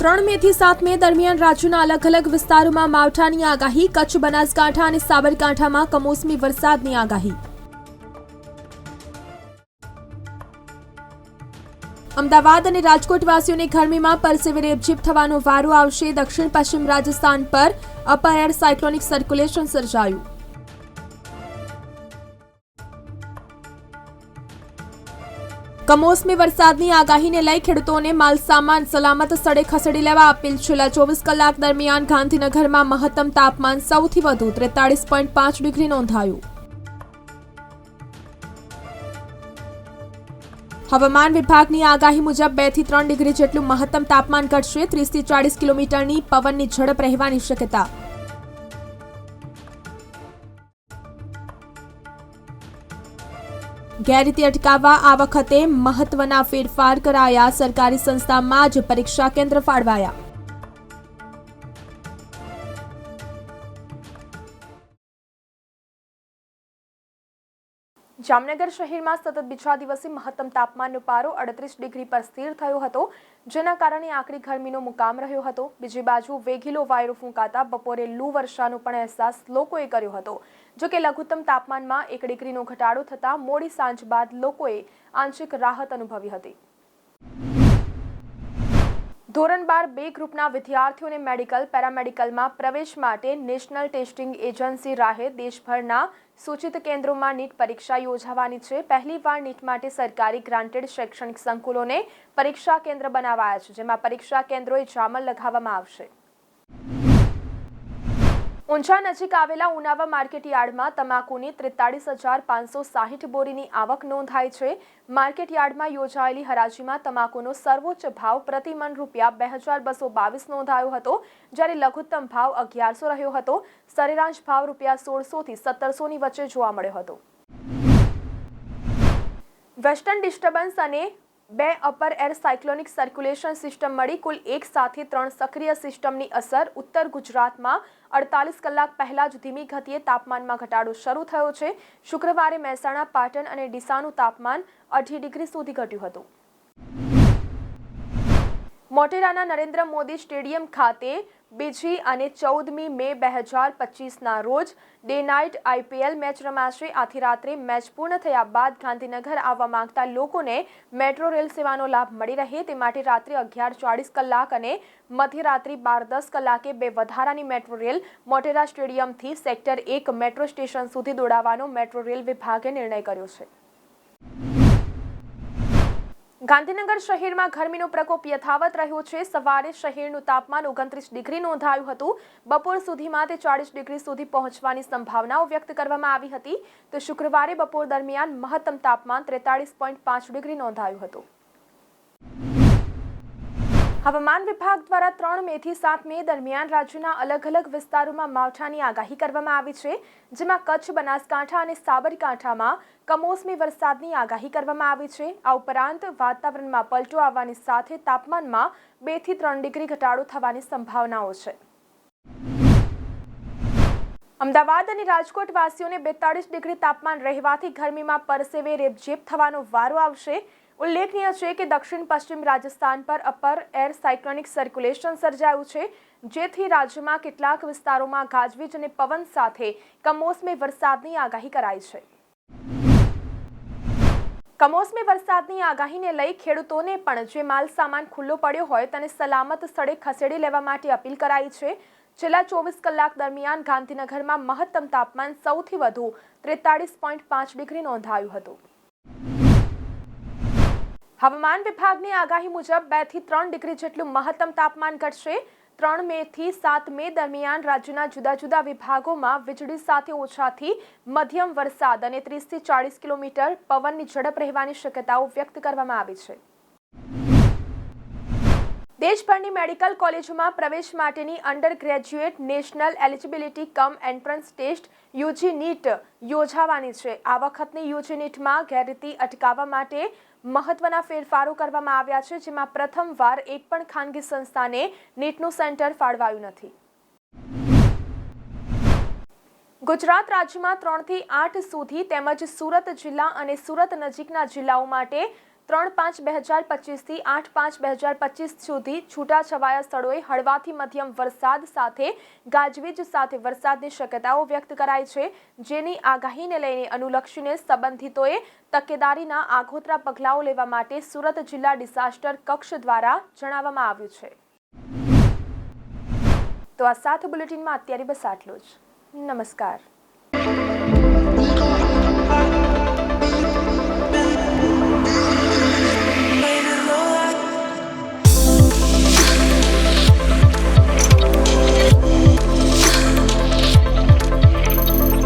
ત્રણ મે થી સાત મે દરમિયાન રાજ્યના અલગ અલગ વિસ્તારોમાં માવઠાની આગાહી, કચ્છ બનાસકાંઠા અને સાબરકાંઠામાં કમોસમી વરસાદની આગાહી. અમદાવાદ અને રાજકોટવાસીઓની ગરમીમાં પરસેવે રેપઝીપ થવાનો વારો આવશે. દક્ષિણ પશ્ચિમ રાજસ્થાન પર અપર એર સાયક્લોનિક સર્ક્યુલેશન સર્જાયું. કમોસમી વરસાદની આગાહીને લઈ ખેડૂતોને માલસામાન સલામત સ્થળે ખસેડી લેવા અપીલ. છેલ્લા ચોવીસ કલાક દરમિયાન ગાંધીનગરમાં મહત્તમ તાપમાન સૌથી વધુ ત્રેતાળીસ પોઈન્ટ પાંચ ડિગ્રી નોંધાયું. હવામાન વિભાગની આગાહી મુજબ બેથી ત્રણ ડિગ્રી જેટલું મહત્તમ તાપમાન ઘટશે ત્રીસથી ચાળીસ કિલોમીટરની પવનની ઝડપ રહેવાની શક્યતા. ગેરરીતિ અટકાવવા આ વખતે મહત્વના ફેરફાર કરાયા. સરકારી સંસ્થામાં જ પરીક્ષા કેન્દ્ર ફાળવાયા. જામનગર શહેરમાં સતત બીજા દિવસે મહત્તમ તાપમાનનો પારો અડત્રીસ ડિગ્રી પર સ્થિર થયો હતો, જેના કારણે આકરી ગરમીનો મુકામ રહ્યો હતો. બીજી બાજુ વેગીલો વાયરો ફૂંકાતા બપોરે લૂ વર્ષાનો પણ અહેસાસ લોકોએ કર્યો હતો. જો કે લઘુત્તમ તાપમાનમાં એક ડિગ્રીનો ઘટાડો થતાં મોડી સાંજ બાદ લોકોએ આંશિક રાહત અનુભવી હતી. ધોરણ બાર બે ગ્રુપના વિદ્યાર્થીઓને મેડિકલ, પેરામેડિકલમાં પ્રવેશ માટે નેશનલ ટેસ્ટિંગ એજન્સી રાહે દેશભરના સૂચિત કેન્દ્રોમાં નીટ પરીક્ષા યોજાવાની છે. પહેલીવાર નીટ માટે સરકારી ગ્રાન્ટેડ શૈક્ષણિક સંકુલોને પરીક્ષા કેન્દ્ર બનાવાયા છે, જેમાં પરીક્ષા કેન્દ્રોએ જામલ લગાવવામાં આવશે. ઊંઝા નજીક આવેલા ઉનાવા માર્કેટ યાર્ડમાં તમાકુની ત્રેતાળીસ હજાર પાંચસો સાહીઠ બોરીની આવક નોંધાઈ છે. માર્કેટ યાર્ડમાં યોજાયેલી હરાજીમાં તમાકુનો સર્વોચ્ચ ભાવ પ્રતિ મણ રૂપિયા બે હજાર બસો બાવીસ નોંધાયો હતો, જ્યારે લઘુત્તમ ભાવ અગિયારસો રહ્યો હતો. સરેરાશ ભાવ રૂપિયા સોળસોથી સત્તરસોની વચ્ચે જોવા મળ્યો હતો. વેસ્ટર્ન ડિસ્ટર્બન્સ અને બે upper air cyclonic circulation system મળી કુલ એક સાથે ત્રણ સક્રિય સિસ્ટમની અસર. ઉત્તર ગુજરાતમાં અડતાલીસ કલાક પહેલા જ ધીમી ગતિએ તાપમાનમાં ઘટાડો શરૂ થયો છે. શુક્રવારે મહેસાણા, પાટણ અને ડીસાનું તાપમાન અઢી ડિગ્રી સુધી ઘટ્યું હતું. મોટેરાના નરેન્દ્ર મોદી સ્ટેડિયમ ખાતે બીજી અને ચૌદમી મે બે હજાર પચીસના રોજ ડે નાઇટ આઈપીએલ મેચ રમાશે. આથી રાત્રે મેચ પૂર્ણ થયા બાદ ગાંધીનગર આવવા માંગતા લોકોને મેટ્રો રેલ સેવાનો લાભ મળી રહે તે માટે રાત્રે અગિયાર ચાળીસ કલાક અને મધ્યરાત્રિ બાર દસ કલાકે બે વધારાની મેટ્રો રેલ મોટેરા સ્ટેડિયમથી સેક્ટર એક મેટ્રો સ્ટેશન સુધી દોડાવવાનો મેટ્રો રેલ વિભાગે નિર્ણય કર્યો છે. ગાંધીનગર શહેરમાં ગરમીનો પ્રકોપ યથાવત રહ્યો છે. સવારે શહેરનું તાપમાન ઓગણત્રીસ ડિગ્રી નોંધાયું હતું. બપોર સુધીમાં તે ચાળીસ ડિગ્રી સુધી પહોંચવાની સંભાવનાઓ વ્યક્ત કરવામાં આવી હતી. તો શુક્રવારે બપોર દરમિયાન મહત્તમ તાપમાન ત્રેતાળીસ પોઈન્ટ પાંચ ડિગ્રી નોંધાયું હતું. હવામાન વિભાગ દ્વારા ત્રણ મે થી સાત મે દરમિયાન રાજ્યના અલગ અલગ વિસ્તારોમાં માવઠાની આગાહી કરવામાં આવી છે, જેમાં કચ્છ, બનાસકાંઠા અને સાબરકાંઠામાં કમોસમી વરસાદની આગાહી કરવામાં આવી છે. આ ઉપરાંત વાતાવરણમાં પલટો આવવાની સાથે તાપમાનમાં બેથી ત્રણ ડિગ્રી ઘટાડો થવાની સંભાવનાઓ છે. અમદાવાદ અને રાજકોટ વાસીઓને બેતાળીસ ડિગ્રી તાપમાન રહેવાથી ગરમીમાં પરસેવે રેબઝેબ થવાનો વારો આવશે. ઉલ્લેખનીય છે કે દક્ષિણ પશ્ચિમ રાજસ્થાન પર અપર એર સાયક્લોનિક સર્ક્યુલેશન સર્જાયું છે, જેથી રાજ્યમાં કેટલાક વિસ્તારોમાં ગાજવીજ અને પવન સાથે કમોસમી વરસાદની આગાહી કરાઈ છે. કમોસમી વરસાદની આગાહીને લઈ ખેડૂતોને પણ જે માલ સામાન ખુલ્લો પડ્યો હોય તેને સલામત સ્થળે ખસેડી લેવા માટે અપીલ કરાઈ છે. છેલ્લા ચોવીસ કલાક દરમિયાન ગાંધીનગરમાં મહત્તમ તાપમાન સૌથી વધુ ત્રેતાળીસ પોઈન્ટ પાંચ ડિગ્રી નોંધાયું હતું. હવામાન વિભાગની આગાહી મુજબ બેથી ત્રણ ડિગ્રી જેટલું મહત્તમ તાપમાન ઘટશે. ત્રણ મે થી સાત મે દરમિયાન રાજ્યના જુદા જુદા વિભાગોમાં વીજળી સાથે ઓછાથી મધ્યમ વરસાદ અને ત્રીસથી ચાળીસ કિલોમીટર પવનની ઝડપ રહેવાની શક્યતાઓ વ્યક્ત કરવામાં આવી છે. દેશભરની મેડિકલ કોલેજોમાં પ્રવેશ માટેની undergraduate national eligibility cum entrance test UG NEET યોજાવાની છે. આ વખતની યુજી નીટમાં ગેરરીતિ અટકાવવા માટે મહત્વના ફેરફારો કરવામાં આવ્યા છે, જેમાં પ્રથમવાર એક પણ ખાનગી સંસ્થાને નીટનું સેન્ટર ફાળવાયું નથી. ગુજરાત રાજ્યમાં ત્રણથી આઠ સુધી તેમજ સુરત જિલ્લા અને સુરત નજીકના જિલ્લાઓ માટે ત્રણ પાંચ બે હજાર પચીસથી આઠ પાંચ બે હજાર પચીસ સુધી છૂટાછવાયા સ્થળોએ હળવાથી મધ્યમ વરસાદ સાથે, ગાજવીજ સાથે વરસાદની શક્યતાઓ વ્યક્ત કરાઈ છે. જેની આગાહીને લઈને અનુલક્ષીને સંબંધિતોએ તકેદારીના આગોતરા પગલાઓ લેવા માટે સુરત જિલ્લા ડિઝાસ્ટર કક્ષ દ્વારા જણાવવામાં આવ્યું છે. તો આ સાથ બુલેટિનમાં અત્યારે બસ આટલું જ. નમસ્કાર.